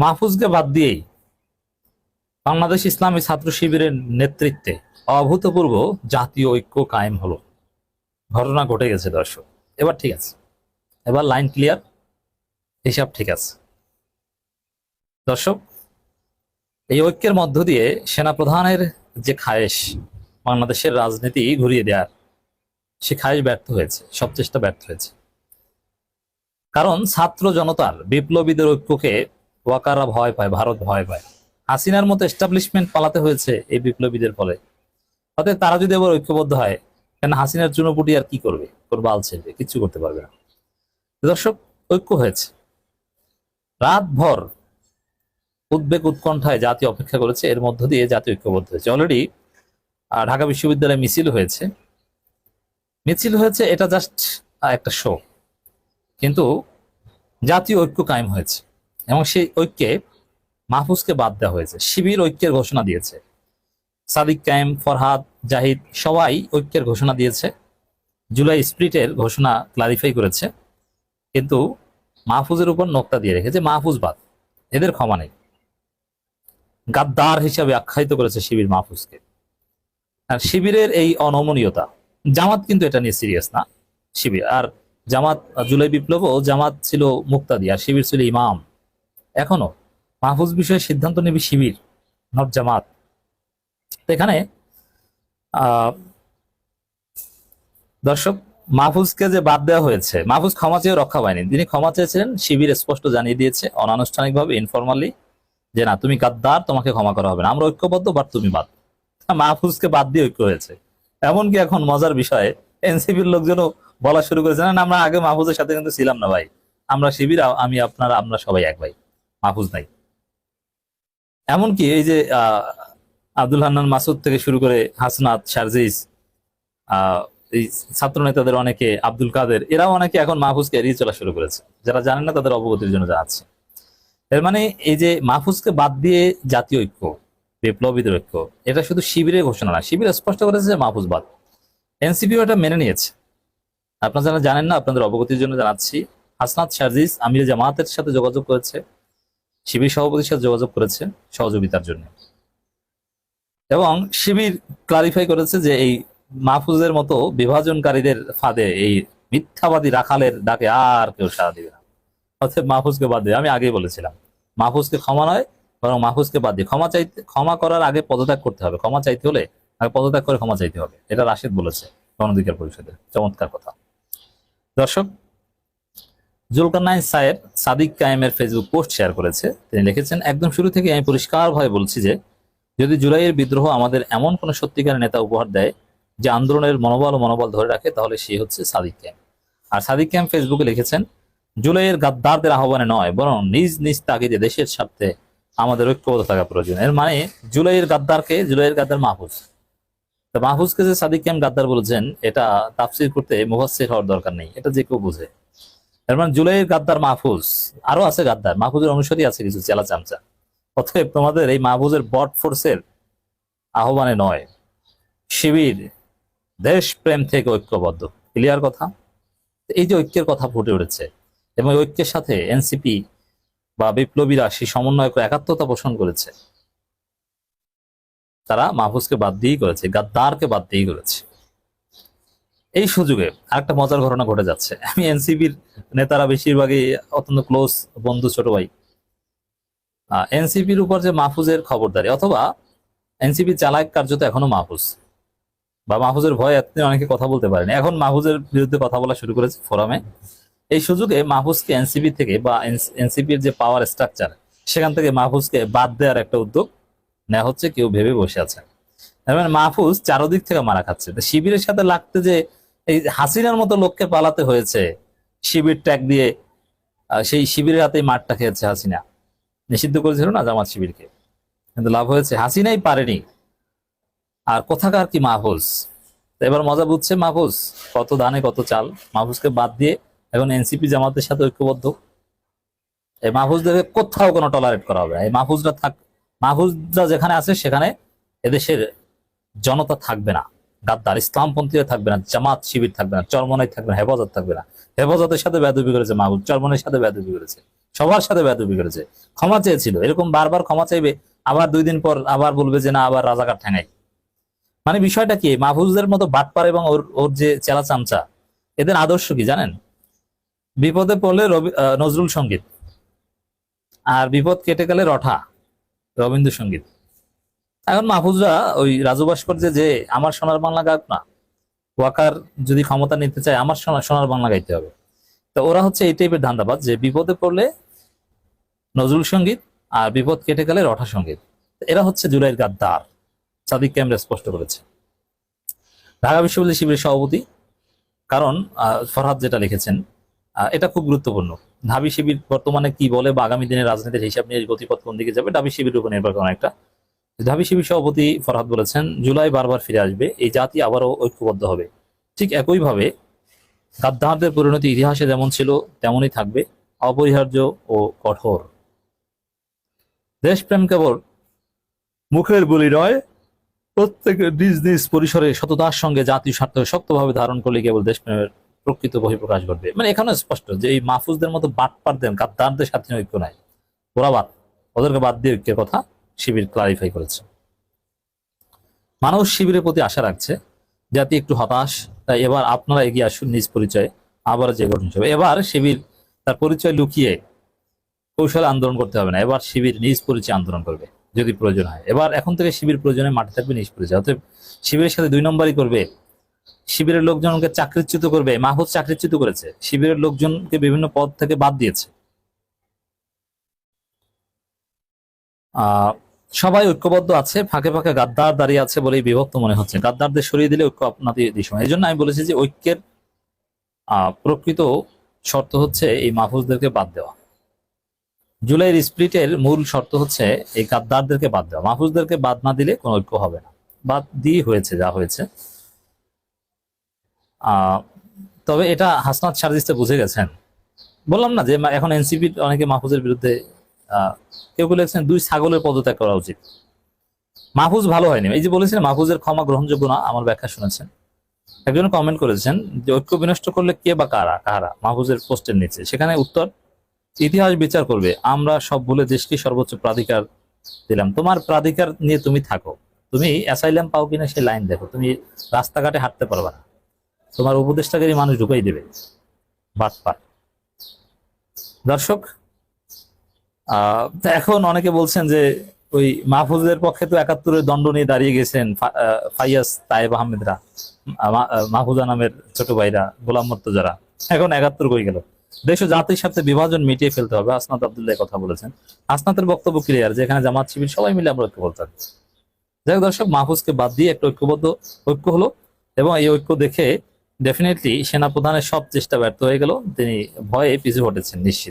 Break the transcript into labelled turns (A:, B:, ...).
A: মাহফুজকে বাদ দিয়েই বাংলাদেশ ইসলামী ছাত্র শিবিরের নেতৃত্বে অভূতপূর্ব জাতীয় ঐক্য কায়েম হলো। ঘটনা ঘটে গেছে, দর্শক। এবার ঠিক আছে। এবার লাইন ক্লিয়ার হিসাব ঠিক আছে। দর্শক, এই ঐক্যের মধ্য দিয়ে সেনাপ্রধানের যে খায়েশ, বাংলাদেশের রাজনীতি ঘুরিয়ে দেওয়ার সে খায়েশ ব্যর্থ হয়েছে, সব চেষ্টা ব্যর্থ হয়েছে। কারণ ছাত্র জনতার বিপ্লবীদের ঐক্যকে ওয়াকারা ভয় পায়, ভারত ভয় পায়। হাসিনার মতো এস্টাবলিশমেন্ট পালাতে হয়েছে এই বিপ্লবীদের ফলে। অতএব তারা যদি আবার ঐক্যবদ্ধ হয়, কেন হাসিনার চুনোপুটি আর কি করবে? করবে আল ছেড়বে, কিচ্ছু করতে পারবে না। দর্শক, ঐক্য হয়েছে। রাত ভর উদ্বেগ উৎকণ্ঠায় জাতি অপেক্ষা করেছে, এর মধ্য দিয়ে জাতি ঐক্যবদ্ধ হয়েছে। অলরেডি ঢাকা বিশ্ববিদ্যালয়ে মিছিল হয়েছে। মিছিল হয়েছে, এটা জাস্ট একটা শো কিন্তু জাতীয় ঐক্য কায়েম হয়েছে। এবং সেই ঐক্যে মাহফুজকে বাদ দেওয়া হয়েছে। শিবির ঐক্যের ঘোষণা দিয়েছে। সাদিক কায়েম, ফরহাদ, জাহিদ সবাই ঐক্যের ঘোষণা দিয়েছে। জুলাই স্প্রিটের ঘোষণা ক্লারিফাই করেছে। কিন্তু মাহফুজের উপর নোক্তা দিয়ে রেখেছে মাহফুজ বাদ। এদের ক্ষমা নেই। গাদ্দার হিসাবে আখ্যায়িত করেছে শিবির মাহফুজকে। আর শিবিরের এই অনমনীয়তা, জামাত কিন্তু এটা নিয়ে সিরিয়াস না। শিবির, আর জামাত, জুলাই বিপ্লবও জামাত ছিল মুক্তাদি, আর শিবির ছিল ইমাম। এখনও মাহফুজ বিষয়ে সিদ্ধান্ত নেবে শিবির নট জামাত। এখানে দর্শক মাহফুজকে যে বাদ দেওয়া হয়েছে মাহফুজ ক্ষমা চেয়ে রক্ষা পায়নি। তিনি ক্ষমা চেয়েছিলেন শিবির স্পষ্ট জানিয়ে দিয়েছে অনানুষ্ঠানিকভাবে ইনফরমালি যে না তুমি গাদ্দার তোমাকে ক্ষমা করা হবে না। আমরা ঐক্যবদ্ধ বাট তুমি বাদ। মাহফুজকে বাদ দিয়ে ঐক্য হয়েছে। এমনকি এখন মজার বিষয়ে এনসিপির লোকজনও বলা শুরু করেছে না, আমরা আগে মাহফুজের সাথে কিন্তু ছিলাম না ভাই। আমরা শিবির আমি আপনারা আমরা সবাই এক ভাই। মাহফুজ নাই এমনকি এই যে আব্দুল হান্নান মাসুদ থেকে শুরু করে হাসনাত শারজিস এই ছাত্র নেতাদের অনেকে, আব্দুল কাদের, এরাও অনেকে এখন মাহফুজকে এড়িয়ে চলা শুরু করেছে। যারা জানেন না তাদের অবগতির জন্য জানাচ্ছে এর মানে এই যে মাহফুজকে বাদ দিয়ে জাতীয় ঐক্য, বিপ্লবীদের ঐক্য, এটা শুধু শিবিরের ঘোষণা না, শিবির স্পষ্ট করেছে যে মাহফুজ বাদ। এনসিপিও এটা মেনে নিয়েছে। আপনারা যারা জানেন না, আপনাদের অবগতির জন্য জানাচ্ছি, হাসনাত শারজিস আমির জামাতের সাথে যোগাযোগ করেছে। শিবির সভাপতির সাথে যোগাযোগ করেছে সহযোগিতার জন্য। এবং শিবির ক্লারিফাই করেছে যে এই মাহফুজের মতো বিভাজনকারীদের ফাঁদে এই মিথ্যাবাদী রাখালের ডাকে আর কেউ সাড়া দিবে না। অর্থাৎ মাহফুজকে বাদ দিয়ে, আমি আগেই বলেছিলাম, মাহফুজকে ক্ষমা নয়, বরং মাহফুজকে বাদ দিয়ে, ক্ষমা চাইতে, ক্ষমা করার আগে পদত্যাগ করতে হবে। ক্ষমা চাইতে হলে, আগে পদত্যাগ করে ক্ষমা চাইতে হবে। এটা রাশিদ বলেছে গণধিকার পরিষদের। চমৎকার কথা। দর্শক জুলকারনাইন সাহেব সাদিক কায়েমের ফেসবুক পোস্ট শেয়ার করেছে। তিনি লিখেছেন, একদম শুরু থেকে আমি পরিষ্কারভাবে বলছি যে, যদি জুলাইয়ের বিদ্রোহ আমাদের এমন কোনো সত্যিকারের নেতা উপহার দেয় যে আন্দোলনের মনোবল ও মনোবল ধরে রাখে, তাহলে সে হচ্ছে সাদিক ক্যাম্প আর সাদিক ক্যাম্প ফেসবুকে লিখেছেন, জুলাইয়ের গাদ্দারদের আহ্বানে নয়, বরং নিজ নিজ তাগিদে দেশের স্বার্থে আমাদের ঐক্যবদ্ধ থাকা প্রয়োজন। এর মানে জুলাইয়ের গাদ্দারকে, জুলাইয়ের গাদ্দার মাহফুজ। তো মাহফুজকে যে সাদিক ক্যাম্প গাদ্দার বলেছেন, এটা তাফসির করতে মুফাসসির হওয়ার দরকার নেই। এটা যে কেউ বুঝে। এর মানে জুলাইয়ের গাদ্দার মাহফুজ। আরও আছে গাদ্দার। মাহফুজের অনুসারী আছে কিছু চেলা চামচা। অতএব তোমাদের এই মাহফুজের বট ফোর্সের আহ্বানে নয়। শিবির দেশ প্রেম থেকে ঐক্যবদ্ধ। ক্লিয়ার কথা? এই যে ঐক্যের কথা ফুটে উঠেছে এবং ঐক্যের সাথে এনসিপি বা বিপ্লবীরা সেই সমন্বয় করে একাত্মতা পোষণ করেছে, তারা মাহফুজকে বাদ দিয়েই করেছে, গাদ্দারকে বাদ দিয়েই করেছে। এই সুযোগে আরেকটা মজার ঘটনা ঘটে যাচ্ছে। আমি এনসিপির নেতারা বেশিরভাগই অত্যন্ত ক্লোজ বন্ধু ছোট ভাই। এনসিপির উপর যে মাহফুজের খবরদারি, অথবা এনসিপি চালাক কার্যত এখনও মাহফুজ। বা মাহফুজের ভয়ে এতদিন অনেকে কথা বলতে পারেনি। এখন মাহফুজের বিরুদ্ধে কথা বলা শুরু করেছে ফোরামে। এই সুযোগে মাহফুজকে এনসিপি থেকে বা এনসিপির যে পাওয়ার স্ট্রাকচার সেখান থেকে মাহফুজকে বাদ দেওয়ার একটা উদ্যোগ নেওয়া হচ্ছে, কেউ ভেবে বসে আছে। মানে মাহফুজ চারদিক থেকে মারা খাচ্ছে। শিবিরের সাথে লাগতে যে এই হাসিনার মতো লোককে পালাতে হয়েছে। শিবির ট্যাগ দিয়ে সেই শিবিরের হাতেই মাঠটা খেয়েছে হাসিনা। নিষিদ্ধ করেছিল না জামাত শিবিরকে? কিন্তু লাভ হয়েছে। হাসিনাই পারেনি। আর কোথাকার কি মাহফুজ? এবার মজা বুঝছে মাহফুজ। কত দানে, কত চাল। মাহফুজকে বাদ দিয়ে এখন এনসিপি জামাতের সাথে ঐক্যবদ্ধ। এই মাহফুজদেরকে কোথাও কোনো টলারেট করা হবে এই মাহফুজরা থাক, মাহফুজরা যেখানে আছে সেখানে এদেশের জনতা থাকবে না। গাদ্দার ইসলামপন্থীরা থাকবে না, জামাত শিবির থাকবে না, চরমনাই থাকবে না, হেফাজত থাকবে না। হেফাজতের সাথে বেদবি করেছে মাহফুজ চরমনের সাথে বেদবি করেছে, সবার সাথে বেয়াদবি করেছে। ক্ষমা চেয়েছিল, এরকম বারবার ক্ষমা চাইবে, আবার দুই দিন পর আবার বলবে যে না, আবার রাজাকার ঠেঙাই মানে বিষয়টা কি, মাহফুজদের মতো বাটপার এবং ওর ওর যে চেলা চামচা, এদের আদর্শ কি জানেন? বিপদে পড়লে নজরুল সংগীত, আর বিপদ কেটে গেলে রঠা, রবীন্দ্রসঙ্গীত। এখন মাহফুজরা ওই রাজু ভাস্কর্যে যে আমার সোনার বাংলা গায়ক না, ওয়াকার যদি ক্ষমতা নিতে চায়, আমার সোনার সোনার বাংলা গাইতে হবে। তো ওরা হচ্ছে এই টাইপের ধান্দাবাজ যে বিপদে পড়লে নজরুল সংগীত আর বিপদ কেটে গেলে রঠা সংগীত। এরা হচ্ছে জুলাইয়ের গাদ্দার, সাদিক ক্যামেরা স্পষ্ট করেছে। ঢাকা বিশ্ববিদ্যালয় শিবিরের সভাপতি, কারণ ফরহাদ যেটা লিখেছেন এটা খুব গুরুত্বপূর্ণ। ঢাবি শিবির বর্তমানে কি বলে বা আগামী দিনের রাজনীতির হিসাব নিয়ে গতিপথ কোন দিকে যাবে, ঢাবি শিবির উপর নির্ভর করে অনেকটা। ঢাবি শিবির সভাপতি ফরহাদ বলেছেন, জুলাই বারবার ফিরে আসবে, এই জাতি আবারও ঐক্যবদ্ধ হবে। ঠিক একইভাবে গাদ্দারদের পরিণতি ইতিহাসে যেমন ছিল, তেমনই থাকবে, অপরিহার্য ও কঠোর। দেশপ্রেম কেবল মুখের বলি নয় প্রত্যেকের নিজ নিজ পরিসরে সততার সঙ্গে জাতীয় স্বার্থ শক্তভাবে ধারণ করলে কেবল দেশপ্রেমের প্রকৃত বহিঃপ্রকাশ ঘটবে। মানে এখানে স্পষ্ট যে এই মাহফুজদের মতো বাদ বাটপারদের গাদ্দারদের সাথে ঐক্য নাই। ওরা বাদ, ওদেরকে বাদ দিয়ে ঐক্যের কথা শিবির ক্লারিফাই করেছে। মানুষ শিবিরের প্রতি আশা রাখছে জাতি একটু হতাশ, তাই এবার আপনারা এগিয়ে আসুন নিজ পরিচয়ে, আবার যে গঠন হিসেবে। এবার শিবির তার পরিচয় লুকিয়ে কৌশলে আন্দোলন করতে হবে না, এবার শিবির নিজ পরিচয় আন্দোলন করবে, যদি প্রয়োজন হয়। এবার এখন থেকে শিবির প্রয়োজনে মাঠে থাকবে, নিজ পরিচয়। অতএব শিবিরের সাথে দুই নম্বরই করবে, শিবিরের লোকজনকে চাকরিচ্যুত করবে, মাহফুজ চাকরিচ্যুত করেছে, শিবিরের লোকজনকে বিভিন্ন পদ থেকে বাদ দিয়েছে। আহ সবাই ঐক্যবদ্ধ আছে, ফাঁকে ফাঁকে গাদ্দার দাঁড়িয়ে আছে বলেই বিভক্ত মনে হচ্ছে। গাদ্দারদের সরিয়ে দিলে ঐক্য আপনাদের সময়। এই জন্য আমি বলেছি যে ঐক্যের প্রকৃত শর্ত হচ্ছে এই মাহফুজদেরকে বাদ দেওয়া। জুলাইয়ের স্প্লিটের মূল শর্ত হচ্ছে এই গাদ্দারদেরকে বাদ দেওয়া। মাহফুজদেরকে বাদ না দিলে কোনো ঐক্য হবে না। বাদ দিয়ে হয়েছে যা হয়েছে। তবে এটা হাসনাত সার্জিসটা বুঝে গেছেন। বললাম না যে এখন এনসিপি অনেকে মাহফুজের বিরুদ্ধে কেউ কেউ লিখছেন দুই ছাগলের পদত্যাগ করা উচিত। মাহফুজ ভালো হয়নি। এই যে বলেছেন মাহফুজের ক্ষমা গ্রহণযোগ্য না, আমার ব্যাখ্যা শুনেছেন। একজন কমেন্ট করেছেন যে ঐক্য বিনষ্ট করলে কে বা কারা কারা? মাহফুজের পোস্টের নিচে। সেখানে উত্তর, ইতিহাস বিচার করবে, আমরা সব ভুলে দেশকে সর্বোচ্চ প্রাধিকার দিলাম। তোমার প্রাধিকার নিয়ে তুমি থাকো। তুমি অ্যাসাইলাম পাও কিনা সেই লাইন দেখো। তুমি রাস্তাঘাটে হাঁটতে পারবে না। তোমার উপদেষ্টাকারী মানুষ ঢুকাই দেবে। বাটপার। দর্শক এখন অনেকে বলছেন যে ওই মাহফুজের পক্ষে তো একাত্তরের দণ্ড নিয়ে দাঁড়িয়ে গেছেন ফা- আহ, ফাইয়াজ তায়েব আহমেদরা আহ, মাহফুজা নামের ছোট ভাইরা গোলাম মর্তজারা। এখন একাত্তর কই গেল? দেশ জাতির সাথে বিভাজন মিটিয়ে ফেলতে হবে আসনাত আবদুল্লাহ কথা বলেছেন। আসনাতের বক্তব্য ক্লিয়ার যে এখানে জামাত শিবির সবাই মিলে আমরা ঐক্য বলতে হবে যাই হোক দর্শক মাহফুজকে বাদ দিয়ে একটা ঐক্যবদ্ধ ঐক্য হলো এবং এই ঐক্য দেখে ডেফিনেটলি সেনাপ্রধানের সব চেষ্টা ব্যর্থ হয়ে গেল তিনি ভয়ে পিছু হটেছেন নিশ্চিত।